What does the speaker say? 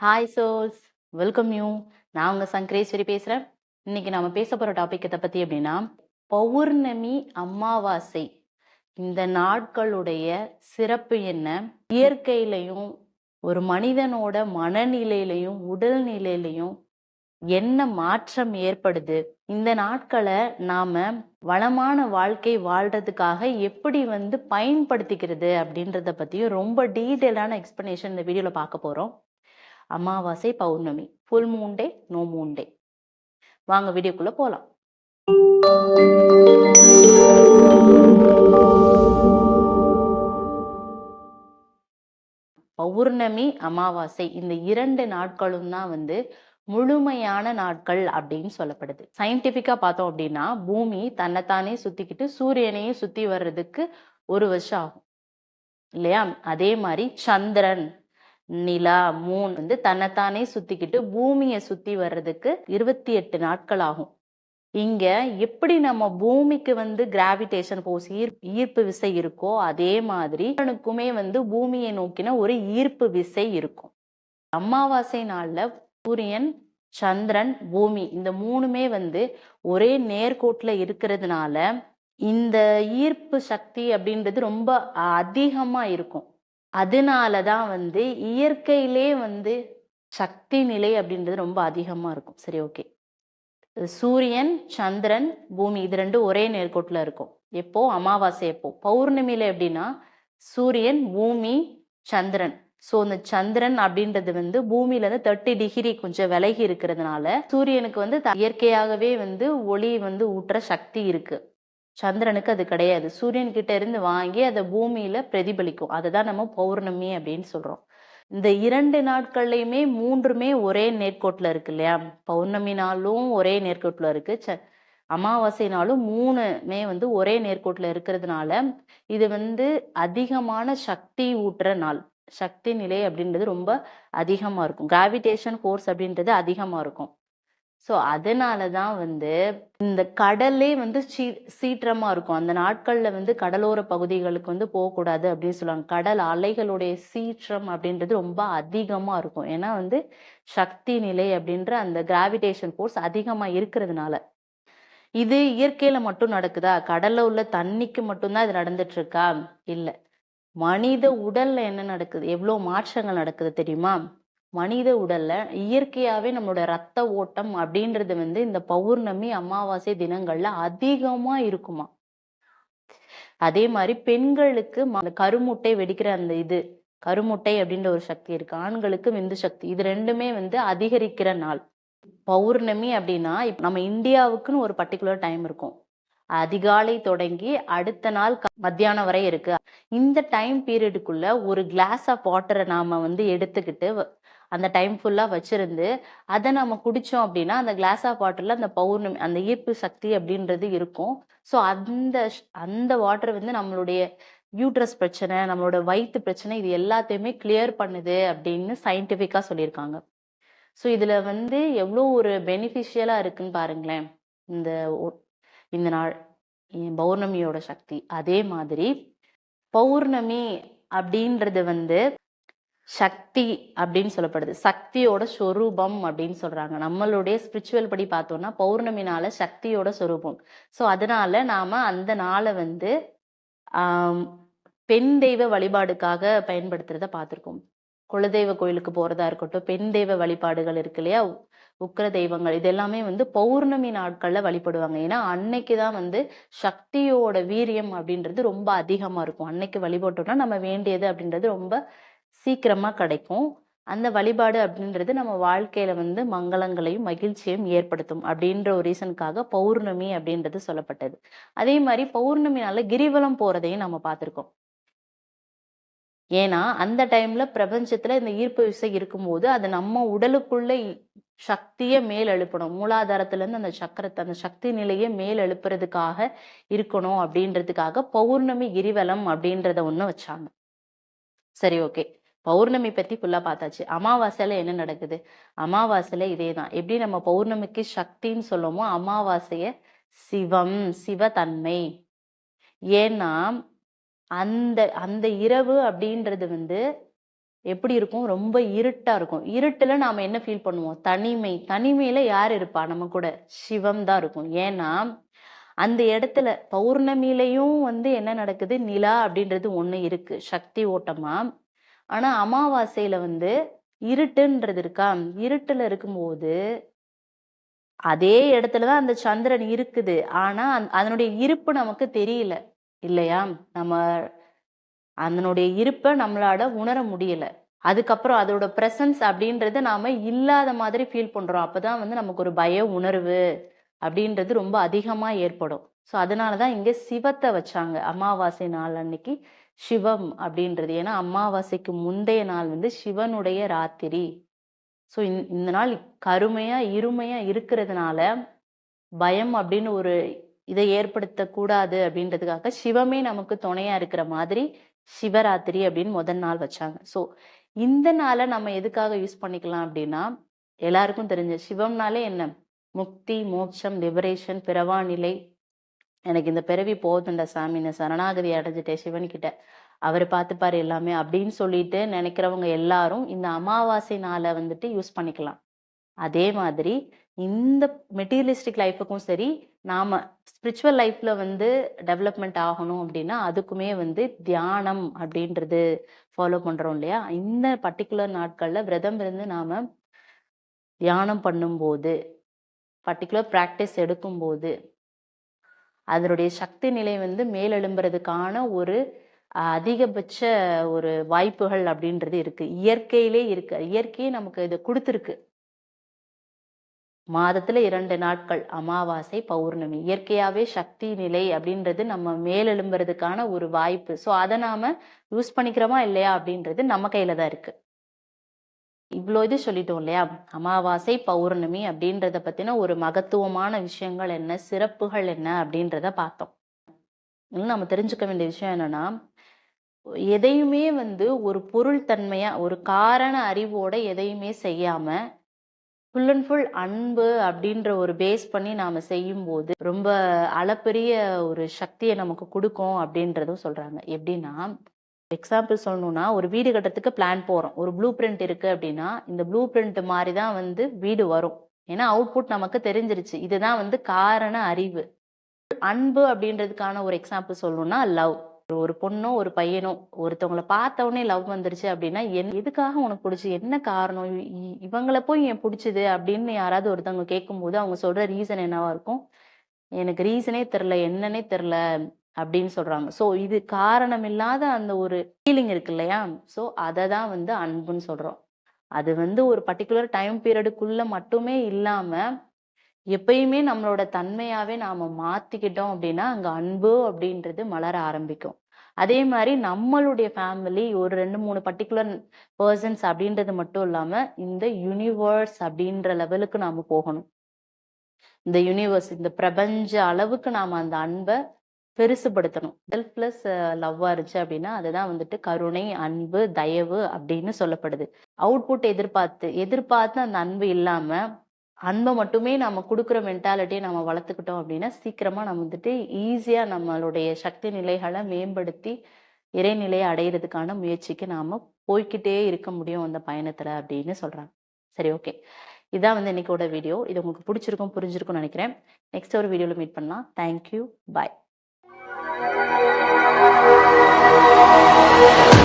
Hi souls welcome you நான் உங்கள் சங்கரேஸ்வரி பேசுகிறேன் இன்னைக்கு நாம் பேச போகிற டாபிக் இதை பற்றி அப்படின்னா பௌர்ணமி அமாவாசை. இந்த நாட்களுடைய சிறப்பு என்ன? இயற்கையிலையும் ஒரு மனிதனோட மனநிலையிலையும் உடல்நிலையிலையும் என்ன மாற்றம் ஏற்படுது? இந்த நாட்களை நாம வளமான வாழ்க்கை வாழ்றதுக்காக எப்படி வந்து பயன்படுத்திக்கிறது அப்படின்றத பத்தியும் ரொம்ப டீட்டெயிலான எக்ஸ்ப்ளனேஷன் இந்த வீடியோல பார்க்க போறோம். அமாவாசை பௌர்ணமி full moon day no moon day வாங்க வீடியோக்குள்ள போலாம். பௌர்ணமி அமாவாசை இந்த இரண்டு நாட்களும் தான் வந்து முழுமையான நாட்கள் அப்படின்னு சொல்லப்படுது. சயின்டிஃபிக்காக பார்த்தோம் அப்படின்னா பூமி தன்னைத்தானே சுத்திக்கிட்டு சூரியனையும் சுத்தி வர்றதுக்கு ஒரு வருஷம் ஆகும். இல்லையா? அதே மாதிரி சந்திரன் நிலா மூன் வந்து தன்னைத்தானே சுத்திக்கிட்டு பூமியை சுத்தி வர்றதுக்கு இருபத்தி எட்டு நாட்கள் ஆகும் இங்க எப்படி நம்ம பூமிக்கு வந்து கிராவிடேஷன் போர்ஸ் ஈர்ப்பு விசை இருக்கோ அதே மாதிரி சூரியனுக்குமே வந்து பூமியை நோக்கின ஒரு ஈர்ப்பு விசை இருக்கும். அமாவாசை நாள்ல சூரியன் சந்திரன் பூமி இந்த மூணுமே வந்து ஒரே நேர்கோட்டில் இருக்கிறதுனால இந்த ஈர்ப்பு சக்தி அப்படின்றது ரொம்ப அதிகமாக இருக்கும். அதனால தான் வந்து இயற்கையிலே வந்து சக்தி நிலை அப்படின்றது ரொம்ப அதிகமாக இருக்கும். சரி ஓகே. சூரியன் சந்திரன் பூமி இது ரெண்டும் ஒரே நேர்கோட்டில் இருக்கும். எப்போ? அமாவாசை எப்போ? பௌர்ணமியில எப்படின்னா சூரியன் பூமி சந்திரன். ஸோ இந்த சந்திரன் அப்படின்றது வந்து பூமியில இருந்து தேர்ட்டி டிகிரி கொஞ்சம் விலகி இருக்கிறதுனால சூரியனுக்கு வந்து த- இயற்கையாகவே வந்து ஒளி வந்து ஊட்டுற சக்தி இருக்கு. சந்திரனுக்கு அது கிடையாது. சூரியன்கிட்ட இருந்து வாங்கி அதை பூமியில பிரதிபலிக்கும். அதை தான் நம்ம பௌர்ணமி அப்படின்னு சொல்றோம். இந்த இரண்டு நாட்கள்லையுமே மூன்றுமே ஒரே நேர்கோட்டில் இருக்கு இல்லையா? பௌர்ணமி நாளும் ஒரே நேர்கோட்டில் இருக்கு. ச- அமாவாசை நாளும் மூணுமே வந்து ஒரே நேர்கோட்டில் இருக்கிறதுனால இது வந்து அதிகமான சக்தி ஊட்டுற நாள். சக்தி நிலை அப்படின்றது ரொம்ப அதிகமாக இருக்கும். கிராவிடேஷன் ஃபோர்ஸ் அப்படின்றது அதிகமாக இருக்கும். ஸோ அதனால தான் வந்து இந்த கடலே வந்து சீ சீற்றமாக இருக்கும். அந்த நாட்களில் வந்து கடலோர பகுதிகளுக்கு வந்து போகக்கூடாது அப்படின்னு சொல்லுவாங்க. கடல் அலைகளுடைய சீற்றம் அப்படின்றது ரொம்ப அதிகமாக இருக்கும். ஏன்னா வந்து சக்தி நிலை அப்படின்ற அந்த கிராவிடேஷன் ஃபோர்ஸ் அதிகமாக இருக்கிறதுனால. இது இயற்கையில மட்டும் நடக்குதா? கடல்ல உள்ள தண்ணிக்கு மட்டும்தான் இது நடந்துட்டு இருக்கா மனித உடல்ல என்ன நடக்குது? எவ்வளோ மாற்றங்கள் நடக்குது தெரியுமா? மனித உடல்ல இயற்கையாவே நம்மளோட ரத்த ஓட்டம் அப்படின்றது வந்து இந்த பௌர்ணமி அமாவாசை தினங்கள்ல அதிகமா இருக்குமா? அதே மாதிரி பெண்களுக்கு கருமுட்டை வெடிக்கிற அந்த இது கருமுட்டை அப்படின்ற ஒரு சக்தி இருக்கு. ஆண்களுக்கு விந்து சக்தி. இது ரெண்டுமே வந்து அதிகரிக்கிற நாள். பௌர்ணமி அப்படின்னா இப்ப நம்ம இந்தியாவுக்குன்னு ஒரு பர்டிகுலர் டைம் இருக்கும். அதிகாலை தொடங்கி அடுத்த நாள் க- மத்தியானம் வரை இருக்கு. இந்த டைம் பீரியடுக்குள்ள ஒரு கிளாஸ் ஆஃப் வாட்டரை நாம வந்து எடுத்துக்கிட்டு அந்த டைம் ஃபுல்லாக வச்சிருந்து அதை நம்ம குடித்தோம் அப்படின்னா அந்த கிளாஸ் ஆஃப் அந்த பௌர்ணமி அந்த ஈர்ப்பு சக்தி அப்படின்றது இருக்கும். ஸோ அந்த ஷ்- அந்த வாட்டர் வந்து நம்மளுடைய யூட்ரஸ் பிரச்சனை நம்மளோட வயிற்று பிரச்சனை இது எல்லாத்தையுமே கிளியர் பண்ணுது அப்படின்னு சயின்டிஃபிக்காக சொல்லியிருக்காங்க. ஸோ இதில் வந்து எவ்வளோ ஒரு பெனிஃபிஷியலாக இருக்குன்னு பாருங்களேன். இந்த இந்த நாள் பௌர்ணமியோட சக்தி. அதே மாதிரி பௌர்ணமி அப்படின்றது வந்து சக்தி அப்படின்னு சொல்லப்படுது. சக்தியோட சொரூபம் அப்படின்னு சொல்றாங்க. நம்மளுடைய ஸ்பிரிச்சுவல் படி பார்த்தோம்னா பௌர்ணமினால சக்தியோட சொரூபம். ஸோ அதனால நாம அந்த நாளை வந்து பெண் தெய்வ வழிபாடுக்காக பயன்படுத்துறத பார்த்துருக்கோம். குலதெய்வ கோயிலுக்கு போறதா இருக்கட்டும் பெண் தெய்வ வழிபாடுகள் இருக்கு இல்லையா? உ- உக்கிர தெய்வங்கள் இது எல்லாமே வந்து பௌர்ணமி நாட்கள்ல வழிபடுவாங்க. ஏன்னா அன்னைக்கு தான் வந்து சக்தியோட வீரியம் அப்படின்றது ரொம்ப அதிகமா இருக்கும். அன்னைக்கு வழிபட்டோம்னா நம்ம வேண்டியது அப்படின்றது ரொம்ப சீக்கிரமாக கிடைக்கும். அந்த வழிபாடு அப்படின்றது நம்ம வாழ்க்கையில வந்து மங்களங்களையும் மகிழ்ச்சியையும் ஏற்படுத்தும் அப்படின்ற ஒரு ரீசனுக்காக பௌர்ணமி அப்படின்றது சொல்லப்பட்டது. அதே மாதிரி பௌர்ணமினால கிரிவலம் போறதையும் நம்ம பார்த்துருக்கோம். ஏன்னா அந்த டைம்ல பிரபஞ்சத்துல இந்த ஈர்ப்பு விசை இருக்கும்போது அது நம்ம உடலுக்குள்ள சக்தியை மேல் எழுப்பணும். மூலாதாரத்துல இருந்து அந்த சக்கரத்தை அந்த சக்தி நிலையை மேல் எழுப்புறதுக்காக இருக்கணும் அப்படின்றதுக்காக பௌர்ணமி கிரிவலம் அப்படின்றத ஒண்ணு வச்சாங்க. சரி ஓகே. பௌர்ணமி பத்தி ஃபுல்லா பார்த்தாச்சு. அமாவாசையில என்ன நடக்குது? அமாவாசையில இதேதான். எப்படி நம்ம பௌர்ணமிக்கு சக்தின்னு சொல்லுமோ அமாவாசைய சிவம் சிவத்தன்மை. ஏன்னா அந்த அந்த இரவு அப்படின்றது வந்து எப்படி இருக்கும்? ரொம்ப இருட்டா இருக்கும். இருட்டுல நாம என்ன ஃபீல் பண்ணுவோம்? தனிமை. தனிமையில யார் இருப்பா? நம்ம கூட. சிவம் தான் இருக்கும். ஏன்னா அந்த இடத்துல பௌர்ணமியிலையும் வந்து என்ன நடக்குது? நிலா அப்படின்றது ஒண்ணு இருக்கு. சக்தி ஓட்டமா. ஆனா அமாவாசையில வந்து இருட்டுன்றது இருக்கா? இருட்டுல இருக்கும்போது அதே இடத்துலதான் அந்த சந்திரன் இருக்குது. ஆனா அதனுடைய இருப்பு நமக்கு தெரியல. இல்லையா? நம்ம அதனுடைய இருப்பை நம்மளால உணர முடியல. அதுக்கப்புறம் அதோட பிரசன்ஸ் அப்படின்றது நாம இல்லாத மாதிரி ஃபீல் பண்றோம். அப்பதான் வந்து நமக்கு ஒரு பய உணர்வு அப்படின்றது ரொம்ப அதிகமா ஏற்படும். ஸோ அதனாலதான் இங்கே சிவத்தை வச்சாங்க. அமாவாசை நாள் அன்னைக்கு சிவம் அப்படின்றது. ஏன்னா அமாவாசைக்கு முந்தைய நாள் வந்து சிவனுடைய ராத்திரி. ஸோ இந்த நாள் கருமையா இருமையா இருக்கிறதுனால பயம் அப்படின்னு ஒரு இதை ஏற்படுத்தக்கூடாது அப்படின்றதுக்காக சிவமே நமக்கு துணையா இருக்கிற மாதிரி சிவராத்திரி அப்படின்னு முதல் நாள் வச்சாங்க. ஸோ இந்த நாளை நம்ம எதுக்காக யூஸ் பண்ணிக்கலாம் அப்படின்னா எல்லாருக்கும் தெரிஞ்ச சிவம்னாலே என்ன? முக்தி மோட்சம் லிபரேஷன் பிறவா நிலை எனக்கு இந்த பிறவி போதுண்டா சாமி நான் சரணாகதி அடைஞ்சிட்டேன் சிவன்கிட்ட அவர் பார்த்துப்பாரு எல்லாமே அப்படின்னு சொல்லிட்டு நினைக்கிறவங்க எல்லாரும் இந்த அமாவாசை நாளை வந்துட்டு யூஸ் பண்ணிக்கலாம். அதே மாதிரி இந்த மெட்டீரியலிஸ்டிக் லைஃபுக்கும் சரி நாம ஸ்பிரிச்சுவல் லைஃப்ல வந்து டெவலப்மெண்ட் ஆகணும் அப்படின்னா அதுக்குமே வந்து தியானம் அப்படின்றது ஃபாலோ பண்றோம் இல்லையா? இந்த பர்டிகுலர் நாட்கள்ல விரதம் இருந்து நாம தியானம் பண்ணும்போது பர்டிகுலர் ப்ராக்டிஸ் எடுக்கும்போது அதனுடைய சக்தி நிலை வந்து மேலெழும்புறதுக்கான ஒரு அதிகபட்ச ஒரு வாய்ப்புகள் அப்படின்றது இருக்கு. இயற்கையிலே இருக்கு. இயற்கையே நமக்கு இதை கொடுத்துருக்கு. மாதத்துல இரண்டு நாட்கள் அமாவாசை பௌர்ணமி. இயற்கையாவே சக்தி நிலை அப்படின்றது நம்ம மேலெழும்புறதுக்கான ஒரு வாய்ப்பு. ஸோ அதை நாம யூஸ் பண்ணிக்கிறோமா இல்லையா அப்படின்றது நம்ம கையில தான் இருக்கு. இவ்வளோ இது சொல்லிட்டோம் இல்லையா? அமாவாசை பௌர்ணமி அப்படின்றத பத்தின ஒரு மகத்துவமான விஷயங்கள் என்ன? சிறப்புகள் என்ன? அப்படின்றத பார்த்தோம். இன்னும் நம்ம தெரிஞ்சுக்க வேண்டிய விஷயம் என்னன்னா எதையுமே வந்து ஒரு பொருள் தன்மையாக ஒரு காரண அறிவோட எதையுமே செய்யாம ஃபுல் அண்ட் ஃபுல் அன்பு அப்படின்ற ஒரு பேஸ் பண்ணி நாம செய்யும்போது ரொம்ப அளப்பெரிய ஒரு சக்தியை நமக்கு கொடுக்கும் அப்படின்றதும் சொல்றாங்க. எப்படின்னா எக்ஸாம்பிள் சொல்லணும்னா ஒரு வீடு கட்டுறதுக்கு பிளான் போகிறோம் ஒரு ப்ளூ பிரிண்ட் இருக்குது அப்படின்னா இந்த ப்ளூ பிரிண்ட் மாதிரி தான் வந்து வீடு வரும். ஏன்னா அவுட்புட் நமக்கு தெரிஞ்சிருச்சு. இதுதான் வந்து காரண அறிவு. அன்பு அப்படின்றதுக்கான ஒரு எக்ஸாம்பிள் சொல்லணும்னா லவ் ஒரு பொண்ணோ ஒரு பையனோ ஒருத்தவங்கள பார்த்த உடனே லவ் வந்துருச்சு அப்படின்னா என் எதுக்காக உனக்கு பிடிச்சி என்ன காரணம்? இ- இ- இவங்கள போய் ஏன் பிடிச்சது அப்படின்னு யாராவது ஒருத்தவங்க கேட்கும்போது அவங்க சொல்ற ரீசன் என்னவா இருக்கும்? எனக்கு ரீசனே தெரில என்னன்னே தெரில அப்படின்னு சொல்றாங்க. ஸோ இது காரணம் இல்லாத அந்த ஒரு ஃபீலிங் இருக்கு இல்லையா? ஸோ அதை தான் வந்து அன்புன்னு சொல்றோம். அது வந்து ஒரு பர்டிகுலர் டைம் பீரியடுக்குள்ள மட்டுமே இல்லாம எப்பயுமே நம்மளோட தன்மையாவே நாம மாத்திக்கிட்டோம் அப்படின்னா அங்க அன்பு அப்படின்றது மலர ஆரம்பிக்கும். அதே மாதிரி நம்மளுடைய ஃபேமிலி ஒரு ரெண்டு மூணு பர்டிகுலர் பர்சன்ஸ் அப்படின்றது மட்டும் இல்லாம இந்த யூனிவர்ஸ் அப்படின்ற லெவலுக்கு நாம போகணும். இந்த யூனிவர்ஸ் இந்த பிரபஞ்ச அளவுக்கு நாம அந்த அன்பை பெருசுபடுத்தணும். செல்ஃப் பிளஸ் லவ்வாக இருந்துச்சு அப்படின்னா அதுதான் வந்துட்டு கருணை அன்பு தயவு அப்படின்னு சொல்லப்படுது. அவுட்புட் எதிர்பார்த்து எதிர்பார்த்து அந்த அன்பு இல்லாமல் அன்பை மட்டுமே நம்ம கொடுக்குற மென்டாலிட்டியை நம்ம வளர்த்துக்கிட்டோம் அப்படின்னா சீக்கிரமாக நம்ம வந்துட்டு ஈஸியாக நம்மளுடைய சக்தி நிலைகளை மேம்படுத்தி இறைநிலையை அடையிறதுக்கான முயற்சிக்கு நாம் போய்கிட்டே இருக்க முடியும் அந்த பயணத்தில் அப்படின்னு சொல்கிறாங்க சரி ஓகே இதான் வந்து இன்னைக்கோட வீடியோ இது உங்களுக்கு பிடிச்சிருக்கும் புரிஞ்சிருக்கும்னு நினைக்கிறேன். நெக்ஸ்ட் ஒரு வீடியோவில் மீட் பண்ணலாம். Thank you bye Thank you.